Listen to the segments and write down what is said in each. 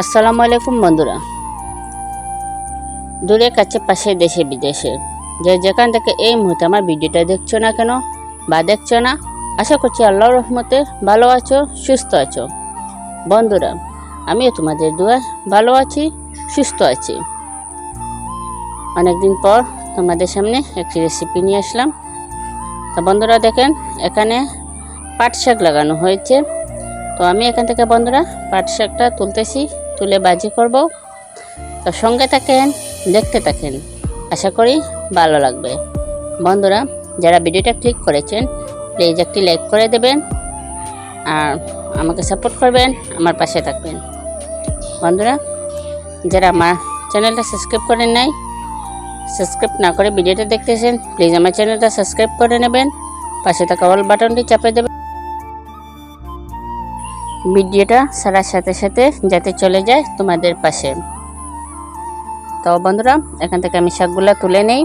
আসসালামু আলাইকুম বন্ধুরা। দূরে কাছে, পাশে দেশে, বিদেশে। যে যেখান থেকে এই মুহূর্তে আমার ভিডিওটা দেখছ না কেন বা দেখছ না, আশা করছি আল্লাহর রহমতে ভালো আছো, সুস্থ আছো। বন্ধুরা, আমিও তোমাদের দোয়া ভালো আছি, সুস্থ আছি। অনেকদিন পর তোমাদের সামনে একটি রেসিপি নিয়ে আসলাম। তা বন্ধুরা দেখেন, এখানে পাট শাক লাগানো হয়েছে। তো আমি এখান থেকে বন্ধুরা পাট শাকটা তুলতেছি। তুলে বাজি করব। তো সঙ্গে থাকেন, দেখতে থাকেন। আশা করি ভালো লাগবে। বন্ধুরা, যারা ভিডিওটা ক্লিক করেছেন প্লিজ একটি লাইক করে দেবেন আর আমাকে সাপোর্ট করবেন, আমার পাশে থাকবেন। বন্ধুরা, যারা আমার চ্যানেলটা সাবস্ক্রাইব করেন নাই সাবস্ক্রাইব না করে ভিডিওটা দেখতেছেন প্লিজ আমার চ্যানেলটা সাবস্ক্রাইব করে নেবেন। পাশে থাকা অল বাটনটি চাপে দেবেন। ভিডিওটা সারার সাথে সাথে যাতে চলে যায় তোমাদের পাশে। তো বন্ধুরা, এখান থেকে আমি শাকগুলা তুলে নেই।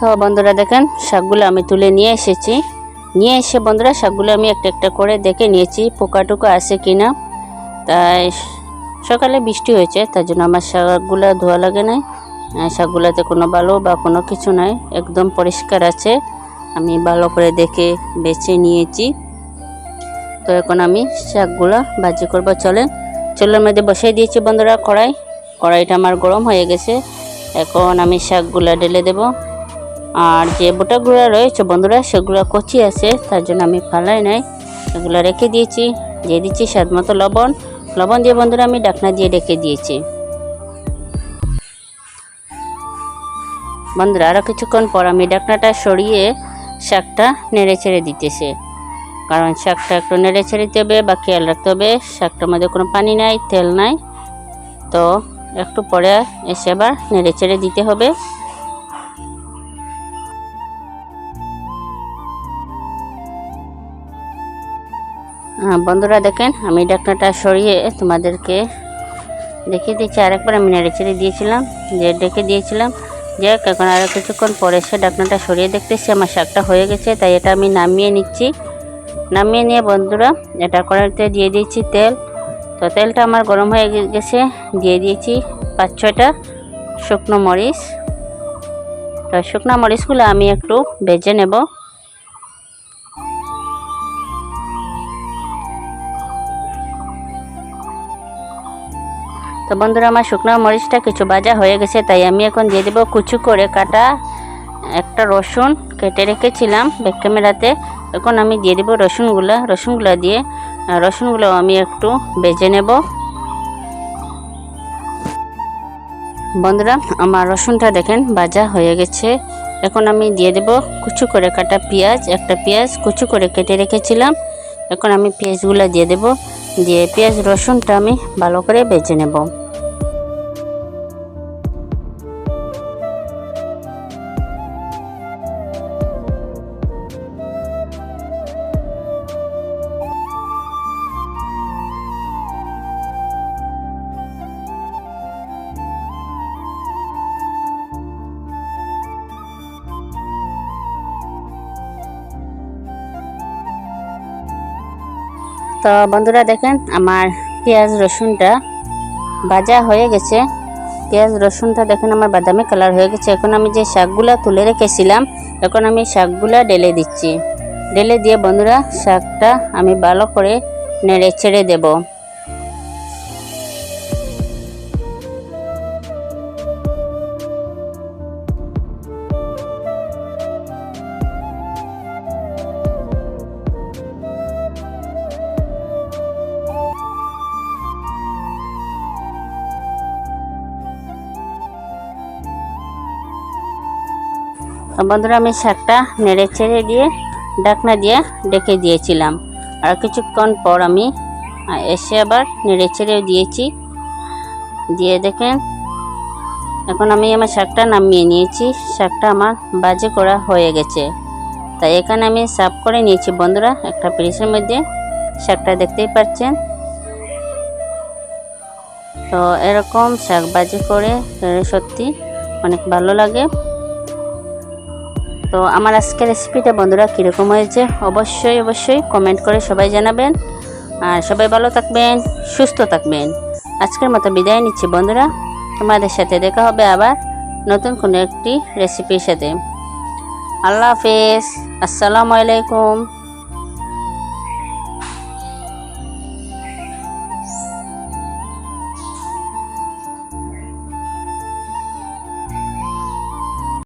তো বন্ধুরা দেখেন, শাকগুলো আমি তুলে নিয়ে এসেছি। নিয়ে এসে বন্ধুরা শাকগুলো আমি একটা একটা করে দেখে নিয়েছি পোকা টোকা আছে কি না তাই সকালে বৃষ্টি হয়েছে, তার জন্য আমার শাকগুলো ধোয়া লাগে নাই। শাকগুলোতে কোনো বালু বা কোনো কিছু নাই, একদম পরিষ্কার আছে। আমি ভালো করে দেখে বেছে নিয়েছি। তো এখন আমি শাকগুলো ভাজি করব চলে চুলের মধ্যে বসাই দিয়েছি বন্ধুরা কড়াই। কড়াইটা আমার গরম হয়ে গেছে। এখন আমি শাকগুলো ঢেলে দেবো। আর যে বোটাগুলো রয়েছে বন্ধুরা, সেগুলো কচি আছে, তার জন্য আমি ফালাই নাই। এগুলো রেখে দিয়েছি, দিয়ে দিচ্ছি স্বাদ মতো লবণ। লবণ দিয়ে বন্ধুরা আমি ডাকনা দিয়ে রেখে দিয়েছি। বন্ধুরা আরও কিছুক্ষণ পর আমি ডাকনাটা সরিয়ে শাকটা নেড়ে ছেড়ে দিতেছে। কারণ শাকটা একটু নেড়ে ছেড়ে দিতে হবে বা খেয়াল রাখতে হবে, শাকটার মধ্যে কোনো পানি নাই, তেল নাই। তো একটু পরে এসে আবার নেড়ে ছেড়ে দিতে হবে। বন্ধুরা দেখেন, আমি ডাকনাটা সরিয়ে তোমাদেরকে দেখিয়ে দিচ্ছি। আরেকবার আমি নেড়ে ছেড়ে দিয়েছিলাম, যে ডেকে দিয়েছিলাম। যে এখন আরও কিছুক্ষণ পরে সে ডাকনাটা সরিয়ে দেখতেছি, আমার শাকটা হয়ে গেছে, তাই এটা আমি নামিয়ে নিচ্ছি। নামিয়ে নিয়ে বন্ধুরা, এটা কড়াইতে দিয়ে দিয়েছি তেল। তো তেলটা আমার গরম হয়ে গেছে, দিয়ে দিয়েছি পাঁচ ছয়টা শুকনো মরিচ। তো শুকনো মরিচগুলো আমি একটু ভেজে নেব। তো বন্ধুরা, আমার শুকনো মরিচটা কিছু ভাজা হয়ে গেছে, তাই আমি এখন দিয়ে দেবো কুচু করে কাটা একটা রসুন কেটে রেখেছিলাম ব্যাক ক্যামেরাতে এখন আমি দিয়ে দেবো রসুনগুলো। রসুনগুলো দিয়ে রসুনগুলো আমি একটু বেজে নেব। বন্ধুরা, আমার রসুনটা দেখেন ভাজা হয়ে গেছে। এখন আমি দিয়ে দেব কুচু করে কাটা পেঁয়াজ। একটা পেঁয়াজ কুচু করে কেটে রেখেছিলাম। এখন আমি পেঁয়াজগুলো দিয়ে দেব। দিয়ে পেঁয়াজ রসুনটা আমি ভালো করে বেজে নেব। তো বন্ধুরা দেখেন, আমার পেঁয়াজ রসুনটা ভাজা হয়ে গেছে। পেঁয়াজ রসুনটা দেখেন, আমার বাদামি কালার হয়ে গেছে। এখন আমি যে শাকগুলা তুলে রেখেছিলাম, এখন আমি শাকগুলা ডেলে দিচ্ছি। ডেলে দিয়ে বন্ধুরা, শাকটা আমি ভালো করে নেড়ে ছেড়ে দেবো। বন্ধুরা আমি শাকটা নেড়ে ছেড়ে দিয়ে, ডাকনা দিয়ে ডেকে দিয়েছিলাম। আর কিছুক্ষণ পর আমি এসে আবার নেড়ে ছেড়ে দিয়েছি। দিয়ে দেখেন, এখন আমি আমার শাকটা নামিয়ে নিয়েছি। শাকটা আমার বাজে করা হয়ে গেছে। তাই এখানে আমি সাফ করে নিয়েছি। বন্ধুরা, একটা পিরিসের মধ্যে শাকটা দেখতেই পাচ্ছেন। তো এরকম শাক বাজি করে সত্যি অনেক ভালো লাগে। তো আমার আজকের রেসিপিটা বন্ধুরা কীরকম হয়েছে অবশ্যই অবশ্যই কমেন্ট করে সবাই জানাবেন। আর সবাই ভালো থাকবেন, সুস্থ থাকবেন। আজকের মতো বিদায় নিচ্ছি বন্ধুরা। তোমাদের সাথে দেখা হবে আবার নতুন কোনো একটি রেসিপির সাথে। আল্লাহ হাফেজ। আসসালামু আলাইকুম।